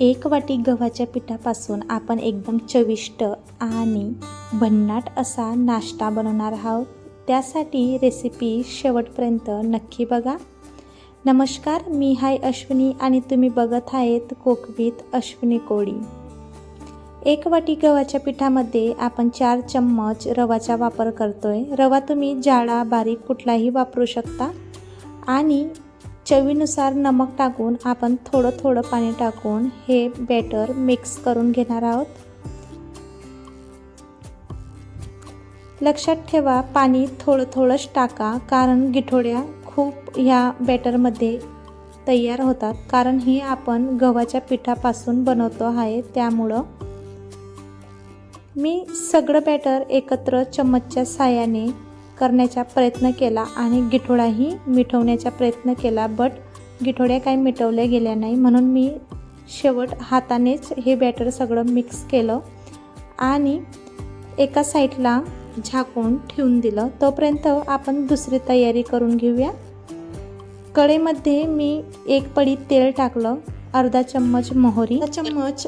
एक वाटी गव्हाच्या पिठापासून आपण एकदम चविष्ट आणि भन्नाट असा नाश्ता बनवणार आहोत. त्यासाठी रेसिपी शेवटपर्यंत नक्की बघा. नमस्कार मी हाय अश्विनी आणि तुम्ही बघत आहेत कोकवीत अश्विनी कोळी. एक वाटी गव्हाच्या पिठामध्ये आपण चार चम्मच रवाचा वापर करतोय. रवा तुम्ही जाडा बारीक कुठलाही वापरू शकता. आणि चवीनुसार नमक टाकून आपण थोडं थोडं पाणी टाकून हे बॅटर मिक्स करून घेणार आहोत. लक्षात ठेवा पाणी थोडं थोडंच टाका कारण गिठोड्या खूप ह्या बॅटरमध्ये तयार होतात. कारण ही आपण गव्हाच्या पिठापासून बनवतो आहे त्यामुळं. मी सगळं बॅटर एकत्र चम्मचच्या साह्याने करण्याचा प्रयत्न केला आणि गिठोडाही मिठवण्याचा प्रयत्न केला बट गिठोड्या काही मिटवल्या गेल्या नाही. म्हणून मी शेवट हातानेच हे बॅटर सगळं मिक्स केलं आणि एका साईडला झाकून ठेवून दिलं. तोपर्यंत आपण दुसरी तयारी करून घेऊया. कडेमध्ये मी एक पडी तेल टाकलं अर्धा चम्मच मोहरी चम्मच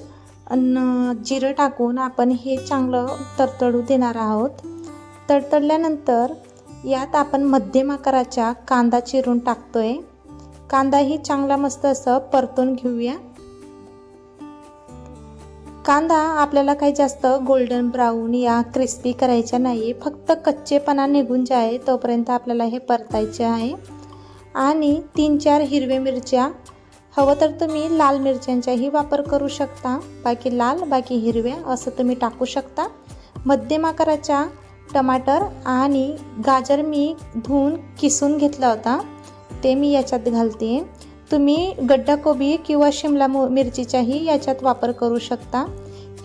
अन्न जिरं टाकून आपण हे चांगलं तरतडू देणार आहोत. तडतडल्यानंतर यात आपण मध्यम आकाराच्या कांदा चिरून टाकतोय. कांदाही चांगला मस्त असं परतून घेऊया. कांदा आपल्याला काही जास्त गोल्डन ब्राऊन या क्रिस्पी करायच्या नाही फक्त कच्चेपणा निघून जाय तोपर्यंत आपल्याला हे परतायचे आहे. आणि तीन चार हिरव्या मिरच्या हवं तर तुम्ही लाल मिरच्यांचाही वापर करू शकता. बाकी लाल बाकी हिरव्या असं तुम्ही टाकू शकता. मध्यम आकाराच्या टमाटर आणि गाजर मी धुवून किसून घेतला होता. ते मी याच्यात घालते. तुम्ही गड्डा कोबी किंवा शिमला मिरचीचाही याच्यात वापर करू शकता.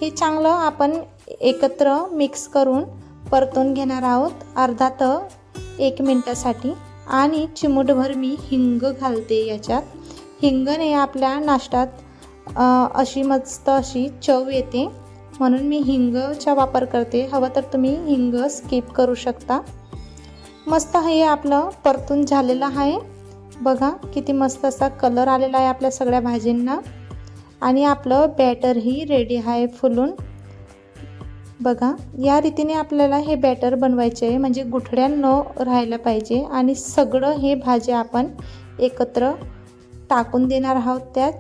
हे चांगलं आपण एकत्र मिक्स करून परतून घेणार आहोत. अर्धा तर एक मिनटासाठी. आणि चिमूटभर मी हिंग घालते याच्यात. हिंगने आपल्या नाश्त्यात अशी मस्त अशी चव येते. म्हणून मी हिंगचा वापर करते. हवं तर तुम्ही हिंग स्किप करू शकता. मस्त हे आपलं परतून झालेलं आहे. बघा किती मस्त असा कलर आलेला आहे आपल्या सगळ्या भाजींना. आणि आपलं बॅटरही रेडी आहे फुलून. बघा या रीतीने आपल्याला हे बॅटर बनवायचे आहे. म्हणजे गुठड्या न राहायला पाहिजे. आणि सगळं हे भाजी आपण एकत्र टाकून देणार आहोत त्यात.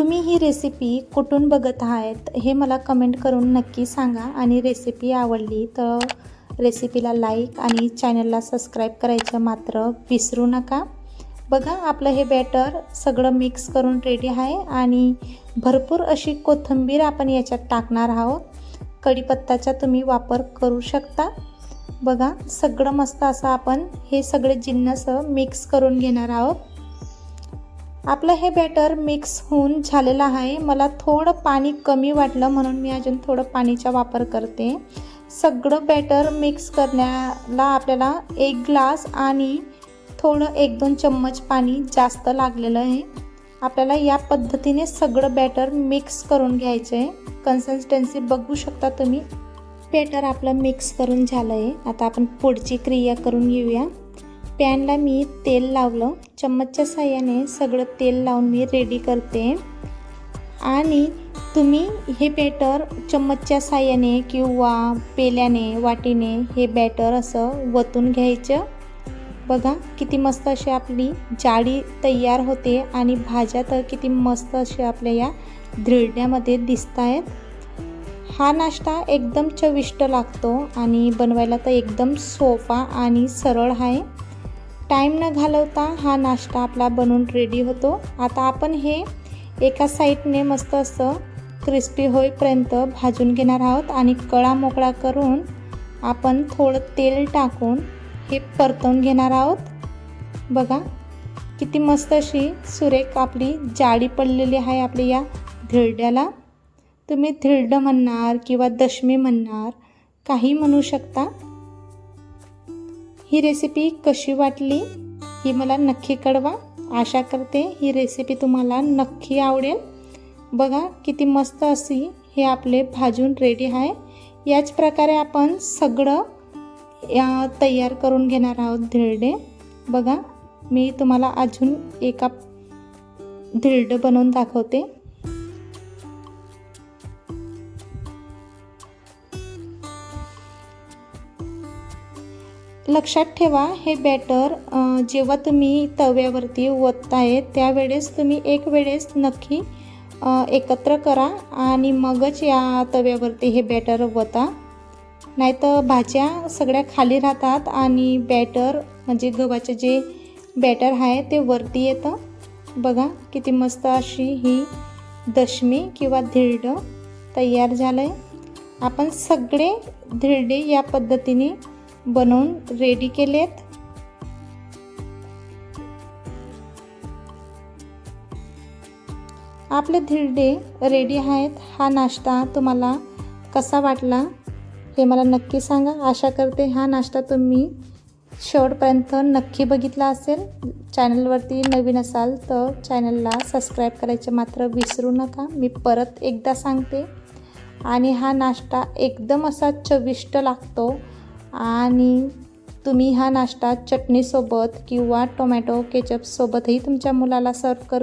तुम्ही ही रेसिपी कुठून बघत आहात हे मला कमेंट करून नक्की सांगा. आणि रेसिपी आवडली तर रेसिपीला लाईक आणि चॅनलला सबस्क्राईब करायचं मात्र विसरू नका. बघा आपलं हे बॅटर सगळं मिक्स करून रेडी आहे आणि भरपूर अशी कोथिंबीर आपण याच्यात टाकणार आहोत. कढीपत्ताचा तुम्ही वापर करू शकता. बघा सगळं मस्त असं आपण हे सगळे जिन्नस मिक्स करून घेणार आहोत. आपलं हे बॅटर मिक्स होऊन झालेलं आहे. मला थोडं पाणी कमी वाटलं म्हणून मी अजून थोडं पाणीचा वापर करते. सगळं बॅटर मिक्स करण्याला आपल्याला एक ग्लास आणि थोडं एक दोन चम्मच पाणी जास्त लागलेलं आहे. आपल्याला या पद्धतीने सगळं बॅटर मिक्स करून घ्यायचं आहे. कन्सिस्टन्सी बघू शकता तुम्ही. बॅटर आपलं मिक्स करून झालं आहे आता आपण पुढची क्रिया करून घेऊया. पॅनला मी तेल लावलं. चम्मचच्या साह्याने सगळं तेल लावून मी रेडी करते. आणि तुम्ही हे बॅटर चम्मचच्या साह्याने किंवा पेल्याने वाटीने हे बॅटर असं वतून घ्यायचं. बघा किती मस्त अशी आपली जाळी तयार होते आणि भाज्या तर किती मस्त अशा आपल्या या धिरड्यामध्ये दिसत आहेत हा नाश्ता एकदम चविष्ट लागतो आणि बनवायला तर एकदम सोपा आणि सरळ आहे. टाईम न घालवता हा नाश्ता आपला बनवून रेडी होतो. आता आपण हे एका साईडने मस्त असं क्रिस्पी होईपर्यंत भाजून घेणार आहोत आणि कळा मोकळा करून आपण थोडं तेल टाकून हे परतवून घेणार आहोत. बघा किती मस्त अशी सुरेख आपली जाळी पडलेली आहे आपल्या या धिरड्याला. तुम्ही धिरडं म्हणणार किंवा दशमी म्हणणार काही म्हणू शकता. ही रेसिपी कशी वाटली ही मला नक्की कळवा. आशा करते ही रेसिपी तुम्हाला नक्की आवडेल. बघा किती मस्त अशी हे आपले भाजून रेडी आहे. याच प्रकारे आपण सगळं या तयार करून घेणार आहोत धिरडे. बघा मी तुम्हाला अजून एका धिरडं बनवून दाखवते. लक्षात ठेवा हे बॅटर जेव्हा तुम्ही तव्यावरती ओतताय त्यावेळेस तुम्ही एक वेळेस नक्की एकत्र करा आणि मगच या तव्यावरती हे बॅटर ओता नाहीतर भाज्या सगळ्या खाली राहतात आणि बॅटर म्हणजे गव्हाचे जे बॅटर आहे ते वरती येतं. बघा किती मस्त अशी ही दशमी किंवा धिरड तयार झालं आहे आपण सगळे धिरडे या पद्धतीने बनवून रेडी केलेत. आपले धिरडे रेडी आहेत. हा नाश्ता तुम्हाला कसा वाटला हे मला नक्की सांगा. आशा करते हा नाश्ता तुम्ही शेवटपर्यंत नक्की बघितला असेल. चॅनलवरती नवीन असाल तर चॅनलला सबस्क्राईब करायचे मात्र विसरू नका. मी परत एकदा सांगते. आणि हा नाश्ता एकदम असा चविष्ट लागतो. आणि तुम्ही हा नाश्ता चटणीसोबत किंवा टोमॅटो केचपसोबतही तुमच्या मुलाला सर्व करू